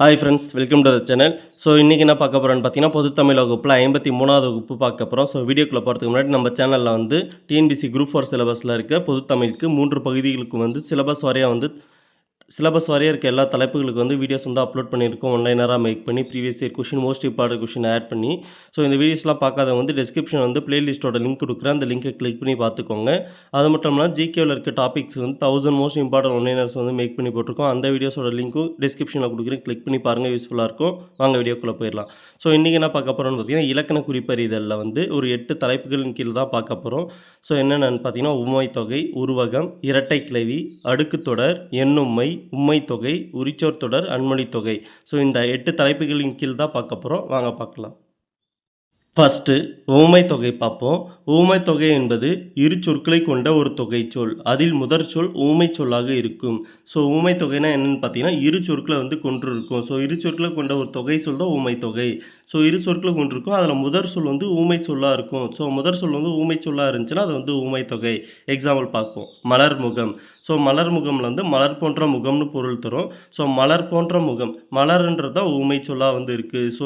Hi friends welcome to the channel so இன்றைக்கி என்ன பார்க்க போகிறோன்னு பார்த்தீங்கன்னா பொது தமிழ் வகுப்பில் ஐம்பத்தி மூணாவது வகுப்பு பார்க்க போகிறோம் ஸோ வீடியோக்குள்ளே போகிறதுக்கு முன்னாடி நம்ம சேனலில் வந்து டிஎன்பிசி குரூப் ஃபோர் சிலபஸில் இருக்க பொது தமிழுக்கு மூன்று பகுதிகளுக்கு வந்து சிலபஸ் வரையாக வந்து சிலபஸ் வரைய இருக்க எல்லா தலைப்புகளுக்கு வந்து வீடியோஸ் வந்து அப்லோட் பண்ணியிருக்கோம். ஒன்லைனராக மேக் பண்ணி previous year question most important question add பண்ணி. ஸோ இந்த வீடியோஸ்லாம் பார்க்காத வந்து டிஸ்கிரிப்ஷன் வந்து பிளேலிஸ்ட்டோட லிங்க் கொடுக்குறேன். அந்த லிங்கை கிளிக் பண்ணி பார்த்துக்கோங்க. அது மட்டும் இல்லாமல் ஜிகேவில் இருக்க டாபிக்ஸ் வந்து thousand most important one liners வந்து மேக் பண்ணி போட்டிருக்கோம். அந்த வீடியோஸோட லிங்க்கும் டிஸ்கிரிப்ஷனில் கொடுக்குறேன். கிளிக் பண்ணி பாருங்கள் யூஸ்ஃபுல்லாக இருக்கும். வாங்க வீடியோக்குள்ளே போயிடலாம். ஸோ இன்றைக்கி என்ன பார்க்க போகிறோம்னு பார்த்தீங்கன்னா இலக்கண குறிப்பறிதலில் வந்து ஒரு எட்டு தலைப்புகளின் கீழ் தான் பார்க்க போகிறோம் ஸோ என்னென்னு பார்த்தீங்கன்னா உம்மை தொகை உருவகம் இரட்டை கிளவி அடுக்குத்தொடர் எண்ணும்மை உம்மை தொகை உரிச்சோர் தொடர் அன்மொழி தொகை. ஸோ இந்த எட்டு தலைப்புகளின் கீழ் தான் பார்க்க போகிறோம் வாங்க பார்க்கலாம். ஃபஸ்ட்டு ஊமை தொகை பார்ப்போம். ஊமை தொகை என்பது இரு சொற்களை கொண்ட ஒரு தொகை சொல். அதில் முதற் சொல் ஊமை சொல்லாக இருக்கும். ஸோ ஊமை தொகைனா என்னென்னு பார்த்தீங்கன்னா இரு சொற்களை வந்து கொன்று இருக்கும் ஸோ இரு சொற்களை கொண்ட ஒரு தொகை சொல் தான் ஊமை தொகை. ஸோ இரு சொற்களை கொண்டிருக்கும். அதில் முதற் சொல் வந்து ஊமை சொல்லாக இருக்கும். ஸோ முதற் சொல் வந்து ஊமை சொல்லாக இருந்துச்சுன்னா அது வந்து ஊமை தொகை. எக்ஸாம்பிள் பார்ப்போம். மலர் முகம். ஸோ மலர் முகம்ல வந்து மலர் போன்ற முகம்னு பொருள் தரும். ஸோ மலர் போன்ற முகம். மலர்ன்றது தான் ஊமை சொல்லாக வந்து இருக்குது ஸோ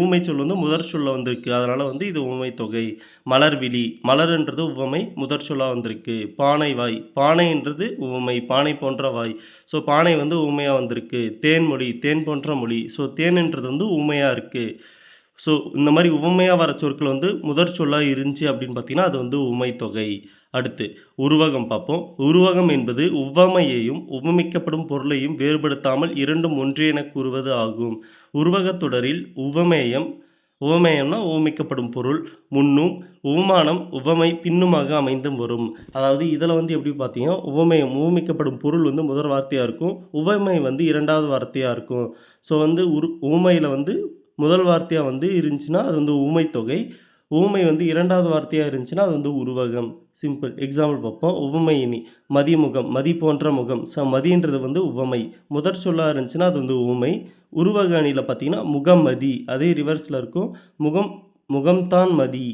ஊமை சொல் வந்து முதற் சொல்ல வந்திருக்கு அதனால் அதனால் வந்து இது உவமை தொகை. மலர் விழி. மலர்ன்றது உவமை முதற் சொல்லாக வந்திருக்கு. பானை வாய். பானைன்றது உவமை. பானை போன்ற வாய். ஸோ பானை வந்து உவமையாக வந்திருக்கு. தேன்மொழி தேன் போன்ற மொழி. ஸோ தேன்ன்றது வந்து உவமையாக இருக்குது ஸோ இந்த மாதிரி உவமையாக வர சொற்கள் வந்து முதற் சொல்லாக இருந்துச்சு அப்படின்னு பார்த்தீங்கன்னா அது வந்து உமை தொகை. அடுத்து உருவகம் பார்ப்போம் உருவகம் என்பது உவமையையும் உவமிக்கப்படும் பொருளையும் வேறுபடுத்தாமல் இரண்டும் ஒன்றே என கூறுவது ஆகும். உருவகத் தொடரில் உவமேயம் உவமேயம்னா உவமிக்கப்படும் பொருள் முன்னும் உவமானம் உவமை பின்னுமாக அமைந்தும் வரும். அதாவது இதில் வந்து எப்படி பார்த்தீங்கன்னா உவமேயம் உவமிக்கப்படும் பொருள் வந்து முதல் வார்த்தையாக இருக்கும் உவமை வந்து இரண்டாவது வார்த்தையாக இருக்கும். ஸோ வந்து உரு உவமையில் வந்து முதல் வார்த்தையாக வந்து இருந்துச்சுன்னா அது வந்து ஊமை தொகை ஊமை வந்து இரண்டாவது வார்த்தையாக இருந்துச்சுன்னா அது வந்து உருவகம். சிம்பிள் எக்ஸாம்பிள் பார்ப்போம். உவமையினி மதிமுகம் மதி போன்ற முகம். ஸோ மதின்றது வந்து உவமை. முதற் சொல்லாக இருந்துச்சுன்னா அது வந்து ஊமை உருவக அணியில் பார்த்தீங்கன்னா முகமதி அதே ரிவர்ஸில் இருக்கும். முகம் முகம்தான் மதி.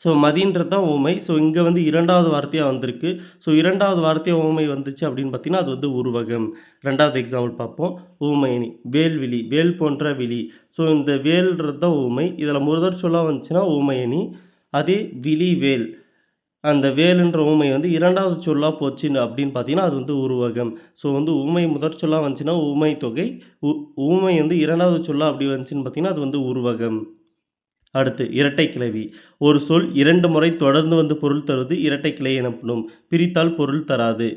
ஸோ மதின்றது தான் ஊமை ஸோ இங்கே வந்து இரண்டாவது வார்த்தையாக வந்திருக்கு. ஸோ இரண்டாவது வார்த்தையாக ஓமை வந்துச்சு அப்படின்னு பார்த்தீங்கன்னா அது வந்து உருவகம். ரெண்டாவது எக்ஸாம்பிள் பார்ப்போம். ஊமையணி வேல்விழி வேல் போன்ற விழி. ஸோ இந்த வேல்ன்றது தான் ஊமை இதில் முருதர் சொல்லாக வந்துச்சுன்னா ஊமையணி அதே விழி வேல். அந்த வேலுன்ற ஊமை வந்து இரண்டாவது சொல்லாக போச்சுன்னு அப்படின்னு பார்த்தீங்கன்னா அது வந்து உருவகம். ஸோ வந்து ஊமை முதற் சொல்லாக வந்துச்சுன்னா ஊமை தொகை. உ ஊமை வந்து இரண்டாவது சொல்லாக அப்படி வந்துச்சுன்னு பார்த்தீங்கன்னா அது வந்து உருவகம். அடுத்து இரட்டை கிளவி. ஒரு சொல் இரண்டு முறை தொடர்ந்து வந்து பொருள் தருவது இரட்டை கிளை எனப்படும். பிரித்தால் பொருள் தராது.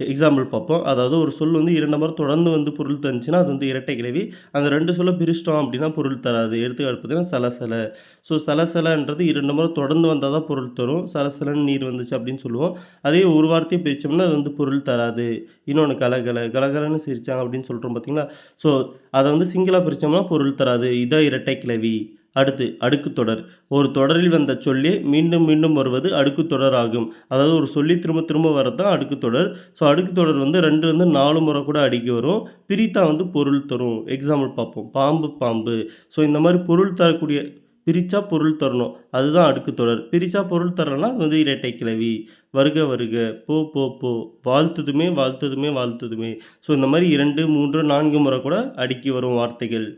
எக்ஸாம்பிள் பார்ப்போம். அதாவது ஒரு சொல் வந்து இரண்டு முறை தொடர்ந்து வந்து பொருள் தந்துச்சுன்னா அது வந்து இரட்டை கிளவி அந்த ரெண்டு சொல்ல பிரிச்சிட்டோம் அப்படின்னா பொருள் தராது. எடுத்துக்காட்டு பார்த்தீங்கன்னா சலசலை. ஸோ சலசலன்றது இரண்டு முறை தொடர்ந்து வந்தால் தான் பொருள் தரும். சலசலன்னு நீர் வந்துச்சு அப்படின்னு சொல்லுவோம். அதே ஒரு வார்த்தையை பிரித்தோம்னா அது வந்து பொருள் தராது. இன்னொன்று கலகல. கலகலன்னு சிரிச்சாங்க அப்படின்னு சொல்கிறோம் பார்த்தீங்களா? ஸோ அதை வந்து சிங்கிளாக பிரித்தோம்னா பொருள் தராது. இதான் இரட்டை கிளவி அடுத்து அடுக்கு தொடர். ஒரு தொடரில் வந்த சொல்லே மீண்டும் மீண்டும் வருவது அடுக்கு தொடர் ஆகும் அதாவது ஒரு சொல்லி திரும்ப திரும்ப வரது தான் அடுக்கு தொடர். ஸோ அடுக்கு தொடர் வந்து ரெண்டு வந்து நாலு முறை கூட அடிக்கி வரும். பிரித்தா வந்து பொருள் தரும். எக்ஸாம்பிள் பார்ப்போம். பாம்பு பாம்பு. ஸோ இந்த மாதிரி பொருள் தரக்கூடிய பிரித்தா பொருள் தரணும். அதுதான் அடுக்கு தொடர். பிரித்தா பொருள் தரலன்னா வந்து இரட்டை கிளவி வருக வருக. போ போ போ. வாழ்த்துதுமே வாழ்த்துதுமே வாழ்த்துதுமே. ஸோ இந்த மாதிரி இரண்டு மூன்று நான்கு முறை கூட அடுக்கி வரும் வார்த்தைகள்.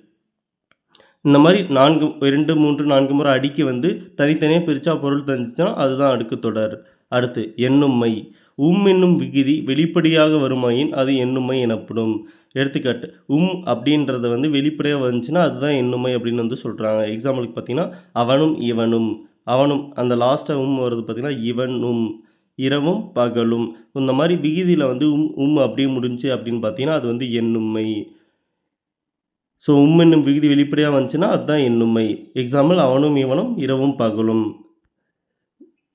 இந்த மாதிரி நான்கு இரண்டு மூன்று நான்கு முறை அடுக்கி வந்து தனித்தனியாக பிரித்தா பொருள் தந்துச்சுன்னா அதுதான் அடுக்கு தொடர். அடுத்து எண்ணும்மை உம் என்னும் விகுதி வெளிப்படையாக வருமாயின் அது எண்ணுமை எனப்படும். எடுத்துக்காட்டு உம் அப்படின்றத வந்து வெளிப்படையாக வந்துச்சுன்னா அதுதான் எண்ணுமை அப்படின்னு வந்து சொல்கிறாங்க எக்ஸாம்பிளுக்கு பார்த்தீங்கன்னா அவனும் இவனும். அவனும் அந்த லாஸ்ட்டாக உம் வருது பார்த்திங்கன்னா இவனும். இரவும் பகலும். இந்த மாதிரி விகுதியில் வந்து உம் உம் அப்படியே முடிஞ்சு அப்படின்னு பார்த்தீங்கன்னா அது வந்து எண்ணுமை ஸோ உம் என்னும் விகுதி வெளிப்படையாக வந்துச்சுன்னா அதுதான் எண்ணுமை எக்ஸாம்பிள் அவனும் இவனும் இரவும் பகலும்.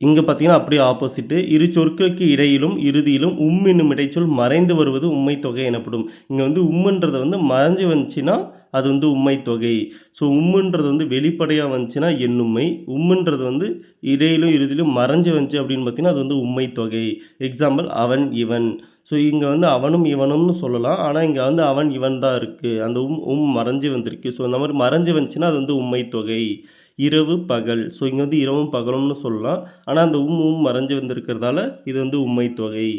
இங்கே பார்த்தீங்கன்னா அப்படியே ஆப்போசிட்டு இரு சொற்களுக்கு இடையிலும் இறுதியிலும் உம் என்னும் இடைச்சொல் மறைந்து வருவது உண்மை தொகை எனப்படும். இங்கே வந்து உம்முன்றது வந்து மறைஞ்சு வந்துச்சுன்னா அது வந்து உண்மை தொகை. ஸோ உம்முன்றது வந்து வெளிப்படையாக வந்துச்சுன்னா எண்ணுமை உம்முன்றது வந்து இடையிலும் இறுதியிலும் மறைஞ்சு வந்துச்சு அப்படின்னு பார்த்தீங்கன்னா அது வந்து உண்மை தொகை. எக்ஸாம்பிள் அவன் இவன். ஸோ இங்கே வந்து அவனும் இவனும்னு சொல்லலாம். ஆனால் இங்கே வந்து அவன் இவன் தான் இருக்குது அந்த உம் உம் மறைஞ்சு வந்திருக்கு. ஸோ இந்த மாதிரி மறைஞ்சு வந்துச்சுன்னா அது வந்து உண்மை தொகை. இரவு பகல். ஸோ இங்கே வந்து இரவும் பகலும்னு சொல்லலாம். ஆனால் அந்த உம் உம் மறைஞ்சு வந்திருக்கிறதால இது வந்து உண்மை தொகை.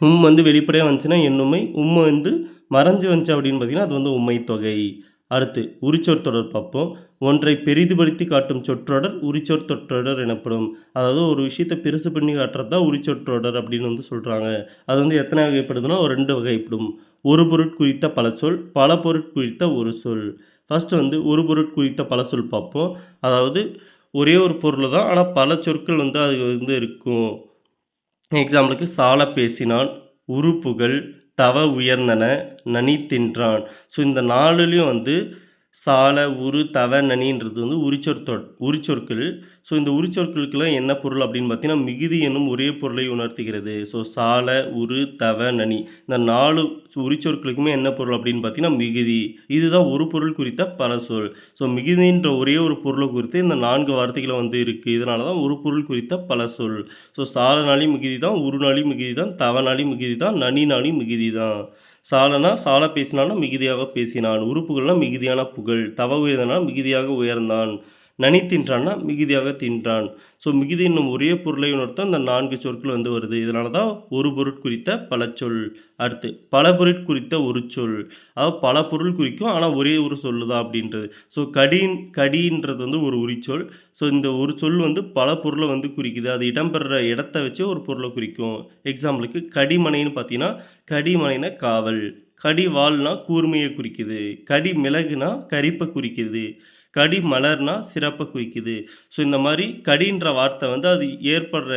உம் வந்து வெளிப்படையாக வந்துச்சுன்னா என்னுமை உம் வந்து மறைஞ்சு வந்துச்சு அப்படின்னு பார்த்தீங்கன்னா அது வந்து உம்மைத்தொகை அடுத்து உரிச்சொற் தொடர் பார்ப்போம். ஒன்றை பெரிதுபடுத்தி காட்டும் சொற்றொடர் உரிச்சொற் தொற்றொடர் எனப்படும். அதாவது ஒரு விஷயத்தை பெருசு பண்ணி காட்டுறது தான் உரிச்சொற்றொடர் அப்படின்னு வந்து சொல்கிறாங்க அது வந்து எத்தனை வகைப்படுதுன்னா ஒரு ரெண்டு வகைப்படும். ஒரு பொருட்குறித்த பல சொல் பல பொருட்குறித்த ஒரு சொல். ஃபஸ்ட்டு வந்து ஒரு பொருட்குறித்த பல சொல் பார்ப்போம். அதாவது ஒரே ஒரு பொருள் தான் ஆனால் பல சொற்கள் வந்து அது வந்து இருக்கும். எக்ஸாம்பிளுக்கு சால பேசினான் உறுப்புகள் தவ உயர்ந்தன நனி தின்றான். ஸோ இந்த நாலுலேயும் வந்து சால உரு தவ நனின்றது வந்து உரிச்சொற் உரிச்சொற்கள். ஸோ இந்த உரிச்சொற்களுக்கெல்லாம் என்ன பொருள் அப்படின்னு பார்த்தீங்கன்னா மிகுதி என்னும் ஒரே பொருளை உணர்த்துகிறது. ஸோ சால உரு தவ நனி. இந்த நாலு உரிச்சொற்களுக்குமே என்ன பொருள் அப்படின்னு பார்த்தீங்கன்னா மிகுதி. இதுதான் ஒரு பொருள் குறித்த பல சொல். ஸோ மிகுதின்ற ஒரே ஒரு பொருளை குறித்து இந்த நான்கு வார்த்தைகளை வந்து இருக்குது இதனால தான் ஒரு பொருள் குறித்த பல சொல். ஸோ சால நாளி மிகுதி தான் உரு நாளி மிகுதி தான் தவ நாளி மிகுதி தான் நனி நாளி மிகுதி தான். சாலனா சால பேசினானா மிகுதியாக பேசினான். உறுப்புகள்னா மிகுதியான புகழ். தவ உயர்ந்தனா மிகுதியாக உயர்ந்தான். நனி தின்றான்னா மிகுதியாக தின்றான். ஸோ மிகுதி என்னும் ஒரே பொருளை உணர்த்த அந்த நான்கு சொற்கள் வந்து வருது. இதனால தான் ஒரு பொருள் குறித்த பல சொல். அடுத்து பல பொருள் குறித்த ஒரு சொல். அதாவது பல பொருள் குறிக்கும் ஆனால் ஒரே ஒரு சொல் தான் அப்படின்றது. ஸோ கடின் கடின்றது வந்து ஒரு உரிச்சொல். ஸோ இந்த ஒரு சொல் வந்து பல பொருளை வந்து குறிக்குது. அது இடம்பெற இடத்த வச்சு ஒரு பொருளை குறிக்கும். எக்ஸாம்பிளுக்கு கடிமனைன்னு பார்த்தீங்கன்னா கடிமனைனா காவல். கடி வால்னா கூர்மையை குறிக்குது. கடி மிளகுனா கரிப்பை குறிக்குது. கடி மலர்னா சிறப்பை குறிக்குது. ஸோ இந்த மாதிரி கடின்ற வார்த்தை வந்து அது ஏற்படுற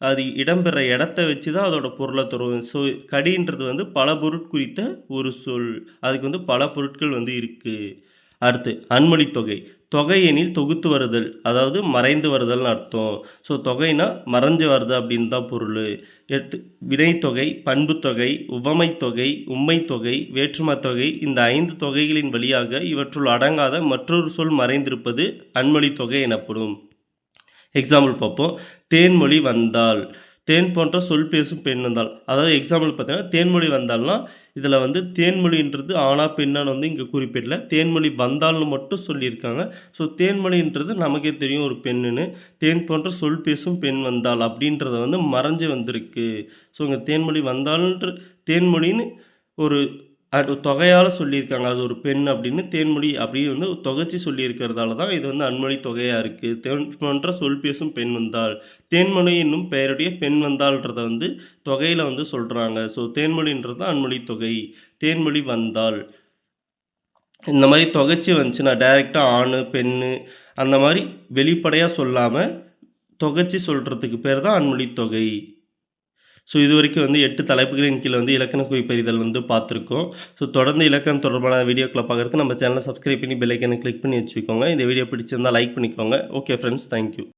அது இடம்பெற இடத்த வச்சு தான் அதோட பொருளை தரும் ஸோ கடின்றது வந்து பல பொருட்குறித்த ஒரு சொல். அதுக்கு வந்து பல பொருட்கள் வந்து இருக்குது அடுத்து அன்மொழி தொகை. தொகை எனில் தொகுத்து வருதல் அதாவது மறைந்து வருதல்னு அர்த்தம். ஸோ தொகைனா மறைஞ்சு வருது அப்படின்னு தான் பொருள். எடுத்து வினைத்தொகை பண்புத்தொகை உவமைத்தொகை உண்மைத்தொகை வேற்றுமத்தொகை இந்த ஐந்து தொகைகளின் வழியாக இவற்றுள் அடங்காத மற்றொரு சொல் மறைந்திருப்பது அன்மொழி தொகை எனப்படும். எக்ஸாம்பிள் பார்ப்போம். தேன்மொழி வந்தால். தேன் போன்ற சொல் பேசும் பெண் வந்தால். அதாவது எக்ஸாம்பிள் பார்த்தீங்கன்னா தேன்மொழி வந்தால்னா இதில் வந்து தேன்மொழின்றது ஆனா பெண்ணான்னு வந்து இங்கே குறிப்பிடல. தேன்மொழி வந்தால்னு மட்டும் சொல்லியிருக்காங்க. ஸோ தேன்மொழின்றது நமக்கே தெரியும் ஒரு பெண்ணுன்னு. தேன் போன்ற சொல் பேசும் பெண் வந்தால் அப்படின்றத வந்து மறைஞ்சு வந்திருக்கு. ஸோ இங்கே தேன்மொழி வந்தால்ன்ற தேன்மொழின்னு ஒரு அது தொகையால் சொல்லியிருக்காங்க. அது ஒரு பெண் அப்படின்னு தேன்மொழி அப்படின்னு வந்து தொகைச்சி சொல்லியிருக்கிறதால தான் இது வந்து அன்மொழி தொகையாக இருக்குது தேன் சொல் பேசும் பெண் வந்தால் தேன்மொழி என்னும் பெயருடைய பெண் வந்தால்ன்றத வந்து தொகையில் வந்து சொல்கிறாங்க ஸோ தேன்மொழின்றது தான் அன்மொழி தொகை. தேன்மொழி வந்தால் இந்த மாதிரி தொகைச்சி வந்துச்சுன்னா டைரெக்டாக ஆண் பெண் அந்த மாதிரி வெளிப்படையாக சொல்லாமல் தொகைச்சி சொல்கிறதுக்கு பேர் தான் அன்மொழி தொகை. ஸோ இது வரைக்கும் வந்து எட்டு தலைப்புகளின் கீழே வந்து இலக்கண குறிப்பறிதல் வந்து பார்த்துருக்கோம். ஸோ தொடர்ந்து இலக்கணம் தொடர்பான வீடியோக்களை பார்க்குறதுக்கு நம்ம சேனலை சப்ஸ்கிரைப் பண்ணி பெல்லைக்கனை கிளிக் பண்ணி வச்சுக்கோங்க. இந்த வீடியோ பிடிச்சிருந்தால் லைக் பண்ணிக்கோங்க. Okay friends thank you